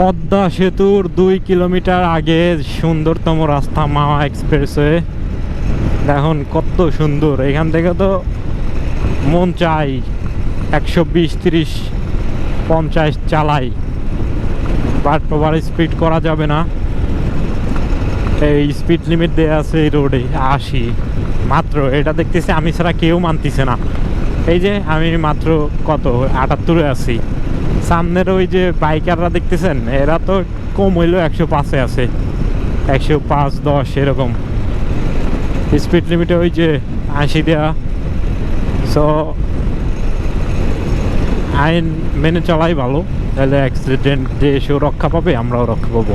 পদ্মা সেতুর দুই কিলোমিটার আগে সুন্দরতম রাস্তা মাওয়া এক্সপ্রেসওয়ে। দেখুন কত সুন্দর। এখান থেকে তো মন চাই একশো বিশ, তিরিশ, পঞ্চাশ চালাই। বাট ওভার স্পিড করা যাবে না। এই স্পিড লিমিট দেওয়া আছে এই রোডে, আশি। মাত্র, এটা দেখতেছি আমি ছাড়া কেউ মানতেছে না। এই যে আমি মাত্র কত? আটাত্তরে আছি। সামনের ওই যে বাইকাররা দেখতেছেন, এরা তো কম হইলেও একশো পাঁচে আছে। একশো পাঁচ, দশ, এরকম। স্পিড লিমিটে ওই যে আশি দেওয়া সো আইন মেনে চলাই ভালো। তাহলে অ্যাক্সিডেন্ট দিয়ে এসেও রক্ষা পাবে, আমরাও রক্ষা পাবো।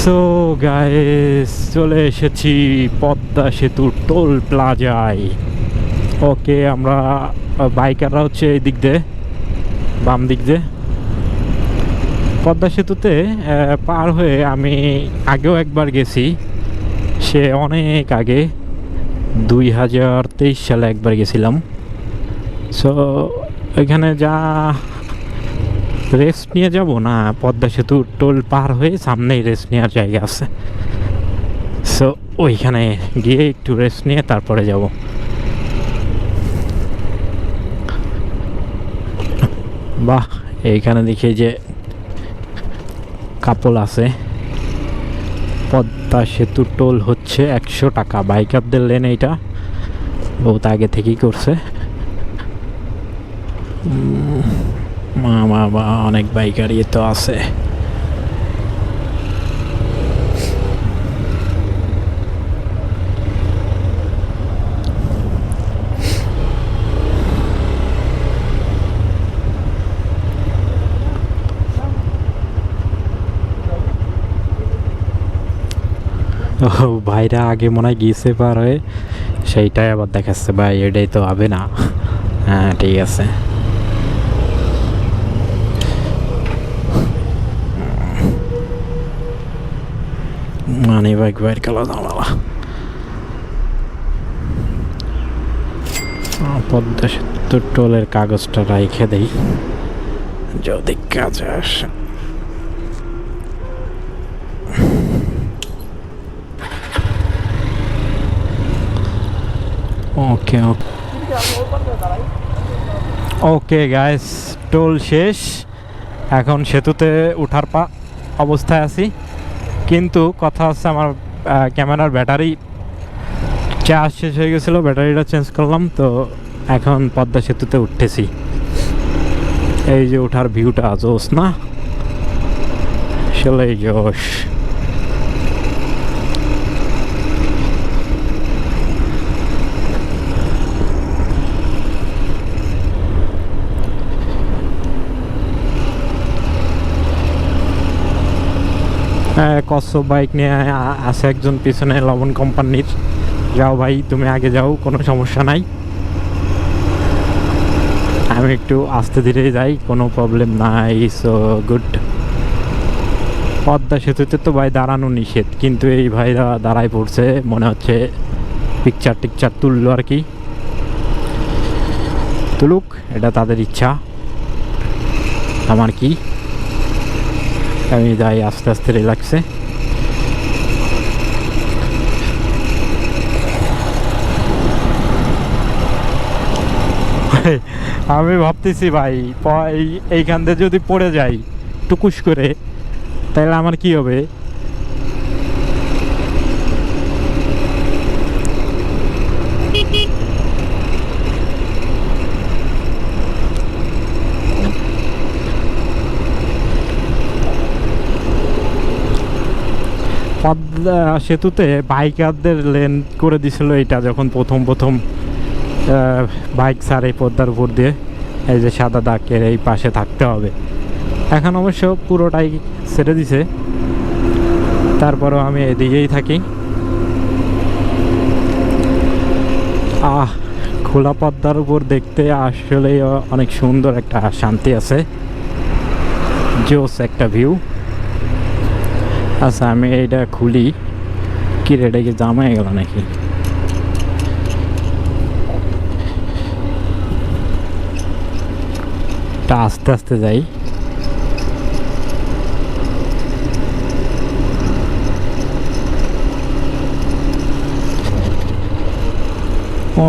সো গাইস চলে এসেছি পদ্মা সেতু টোল প্লাজায়। ওকে আমরা বাইকাররা হচ্ছে এই দিক দিয়ে। বাম দিক দিয়ে। পদ্মা সেতুতে পার হয়ে আমি আগেও একবার গেছি। সে অনেক আগে, দুই হাজার তেইশ সালে একবার গেছিলাম। সো এখানে যা রেস্ট নিয়ে যাব না, পদ্মা সেতু টোল পার হয়ে সামনেই রেস্ট নেওয়ার জায়গা আছে। সো ওইখানে গিয়ে একটু রেস্ট নিয়ে তারপরে যাব। বাহ, এইখানে দেখি যে কাপল আছে। পদ্মা সেতু টোল হচ্ছে একশো টাকা। বাইকারদের লেন এইটা। বহুত আগে থেকেই করছে। অনেক বাইকারই তো আছে ও ভাইরা আগে মনে হয় গিয়েছে পার হয়ে, সেইটাই আবার দেখাচ্ছে, ভাই এটাই তো হবে না। হ্যাঁ ঠিক আছে। মানি বাইক বাইর কালো দামালা পদ্মা সেতু টোলের কাগজটা রাইখে দেই। যদি কাজে আসে। ওকে ওকে গাইস টোল শেষ। এখন সেতুতে ওঠার পা অবস্থায় আছি। কিন্তু কথা হচ্ছে আমার ক্যামেরার ব্যাটারি চার্জ শেষ হয়ে গেছিল, ব্যাটারিটা চেঞ্জ করলাম, তো এখন পদ্মা সেতুতে উঠতেছি। এই যে ওঠার ভিউটা জোস না। আসলে জোশ কচ্ছপ বাইক নিয়ে আ- আছে একজন পিছনে লবণ কোম্পানির যাও ভাই, তুমি আগে যাও, কোনো সমস্যা নাই। আমি একটু আস্তে ধীরে যাই, কোনো প্রবলেম নাই সো গুড পদ্মা সেতুতে তো ভাই দাঁড়ানো নিষেধ, কিন্তু এই ভাইরা দাঁড়ায় পড়ছে, মনে হচ্ছে পিকচার টিকচার তুললো আর কি। তুলুক, এটা তাদের ইচ্ছা। আমার কি? আমি যাই আস্তে আস্তে রিল্যাক্সে আমি ভাবতেছি ভাই এইখান দিয়ে যদি পড়ে যাই, টুকুস করে, তাহলে আমার কি হবে? পদ্মা সেতুতে বাইকারদের লেন করে দিছিল এটা যখন প্রথম প্রথম বাইক ছাড়ে পদ্মার উপর দিয়ে, এই যে সাদা দাগের এই পাশে থাকতে হবে। এখন অবশ্য পুরোটাই ছেড়ে দিছে। তারপরও আমি এদিকেই থাকি। আহ, খোলা পদ্মার উপর দেখতে আসলে অনেক সুন্দর একটা শান্তি আছে। জোস একটা ভিউ আচ্ছা আমি এটা খুলি। কি রে, এটা কি জামা গেল নাকি? আস্তে আস্তে যাই। ও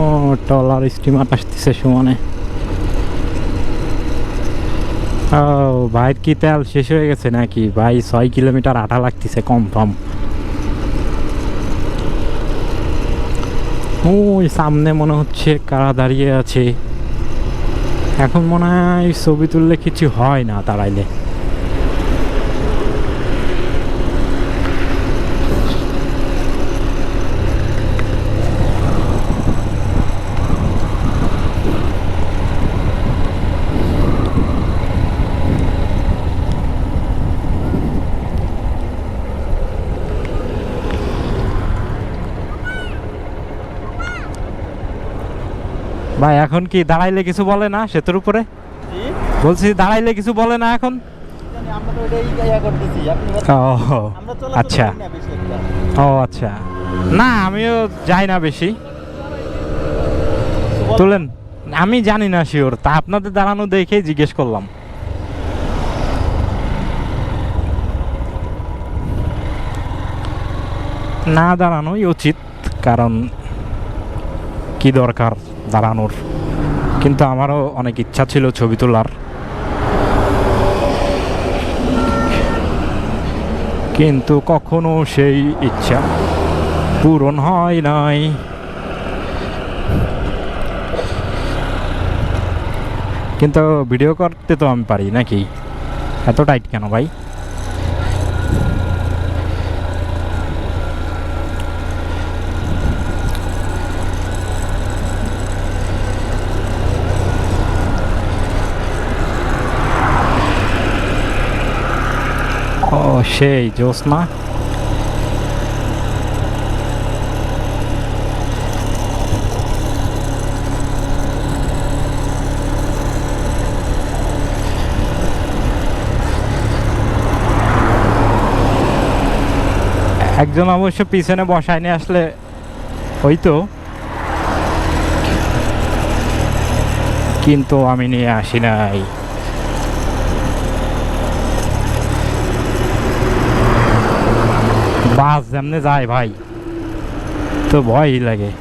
টলার স্টিমার আসতেছে সমানে। ও ভাইয়ের কি তেল শেষ হয়ে গেছে নাকি? ভাই, ছয় কিলোমিটার আটা লাগতেছে কনফার্ম ওই সামনে মনে হচ্ছে কারা দাঁড়িয়ে আছে। এখন মনে হয় ছবি তুললে কিছু হয় না দাঁড়াইলে ভাই এখন কি দাঁড়াইলে কিছু বলে না সেতুর উপরে? বলছি দাঁড়াইলে কিছু বলে না এখন? আচ্ছা। ও আচ্ছা। না আমিও যাই না বেশি। তুলেন। আমি জানি না শিওর। তা আপনাদের দাঁড়ানো দেখে জিজ্ঞেস করলাম। না দাঁড়ানোই উচিত কারণ কি দরকার? দাঁড়ানোর। কিন্তু আমারও অনেক ইচ্ছা ছিল ছবি তোলার। কিন্তু কখনো সেই ইচ্ছা পূরণ হয় নাই। কিন্তু ভিডিও করতে তো আমি পারি নাকি? এত টাইট কেন ভাই? সেই জ্যোৎস্না একজন অবশ্য পিছনে বসায় নিয়ে আসলে হইতো কিন্তু আমি নিয়ে আসি নাই। বাস যেমনে যায় ভাই তো ভয়ই লাগে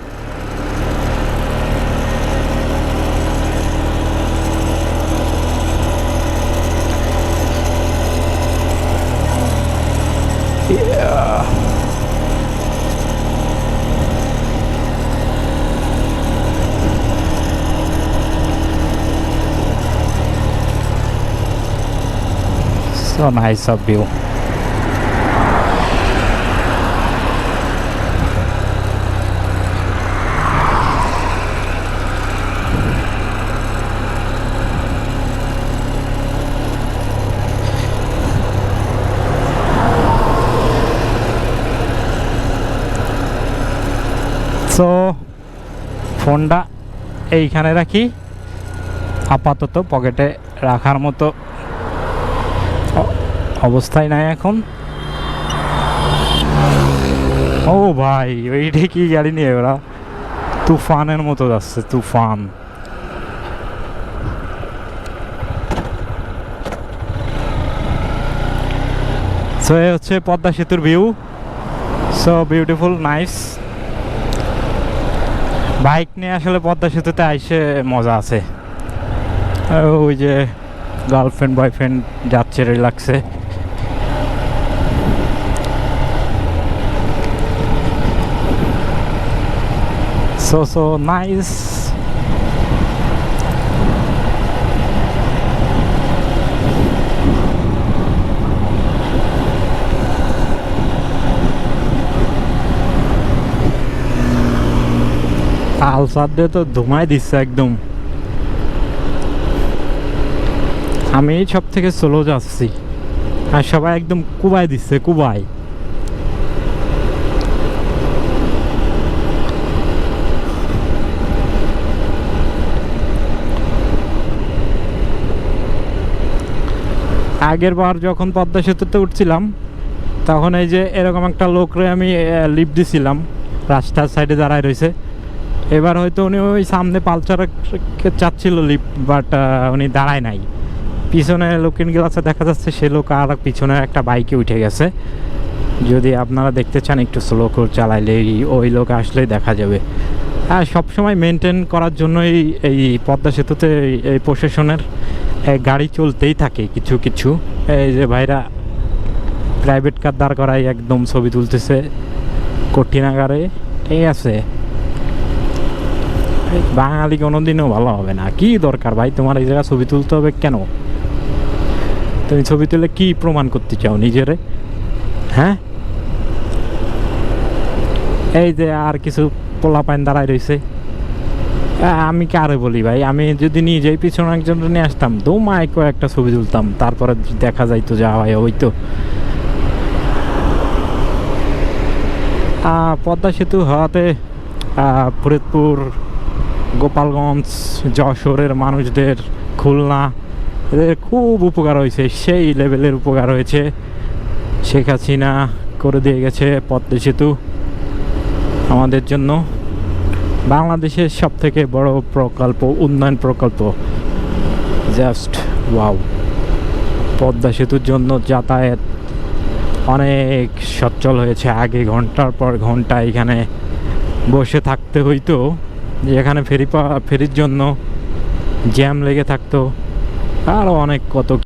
So nice of you. So, ফোনটা এইখানে রাখি। আপাতত পকেটে রাখার মতো অবস্থায় নাই এখন। ও ভাই, ওইটা কি গাড়ি নিয়ে ওরা তুফানের মতো যাচ্ছে, তুফান। সো, এ হচ্ছে পদ্মা সেতুর view. So, beautiful, nice. Bike নিয়ে আসলে পদ্মা সেতুতে আইসে মজা আছে। ওই যে গার্লফ্রেন্ড বয়ফ্রেন্ড যাচ্ছে রিল্যাক্সে সো সো নাইস আলসার দিয়ে তো ধুমাই দিচ্ছে একদম। আমি সব থেকে স্লো যাচ্ছি। আর সবাই একদম কুবাই দিচ্ছে কুবাই আগের বার যখন পদ্মা সেতুতে উঠছিলাম, তখন এই যে এরকম একটা লোকরে আমি লিফট দিছিলাম, রাস্তার সাইডে দাঁড়ায় রয়েছে। এবার হয়তো উনি ওই সামনে পালচার চাচ্ছিল লিফট বাট উনি দাঁড়ায় নাই। পিছনে লোকিন গ্লাসে দেখা যাচ্ছে সে লোক আর পিছনে একটা বাইকে উঠে গেছে। যদি আপনারা দেখতে চান একটু স্লো করে চালাইলে ওই লোক আসলেই দেখা যাবে। হ্যাঁ সবসময় মেনটেন করার জন্যই এই পদ্মা সেতুতে এই- প্রশাসনের গাড়ি চলতেই থাকে কিছু কিছু। এই যে ভাইরা প্রাইভেট কার দাঁড় করাই একদম ছবি তুলতেছে। কঠিনাগারে ঠিক আছে। বাঙালি কোনোদিনও ভালো হবে না। কি দরকার ভাই? তোমার এই জায়গায় ছবি তুলতে হবে কেন? তুমি ছবি তুলে কি প্রমাণ করতে চাও নিজেরে? হ্যাঁ? এই যে আর কিছু পোলা পাইন দাঁড়ায় রয়েছে আমি কারে বলি ভাই? আমি যদি নিজেই পিছনে একজন নিয়ে আসতাম দু দৌমায় কয়েকটা ছবি তুলতাম তারপরে দেখা যাইতো যা হয় হইতো আহ, পদ্মা সেতু হওয়াতে ফরিদপুর গোপালগঞ্জ, যশোরের মানুষদের খুলনা, এদের খুব উপকার হয়েছে, সেই লেভেলের উপকার হয়েছে। শেখ হাসিনা করে দিয়ে গেছে পদ্মা সেতু আমাদের জন্য। বাংলাদেশের সব থেকে বড় প্রকল্প, উন্নয়ন প্রকল্প জাস্ট ওয়াও পদ্মা সেতুর জন্য যাতায়াত অনেক সচ্ছল হয়েছে। আগে ঘণ্টার পর ঘণ্টা এখানে বসে থাকতে হইতো। যে এখানে ফেরি পা ফেরির জন্য জ্যাম লেগে থাকতো। আরও অনেক কত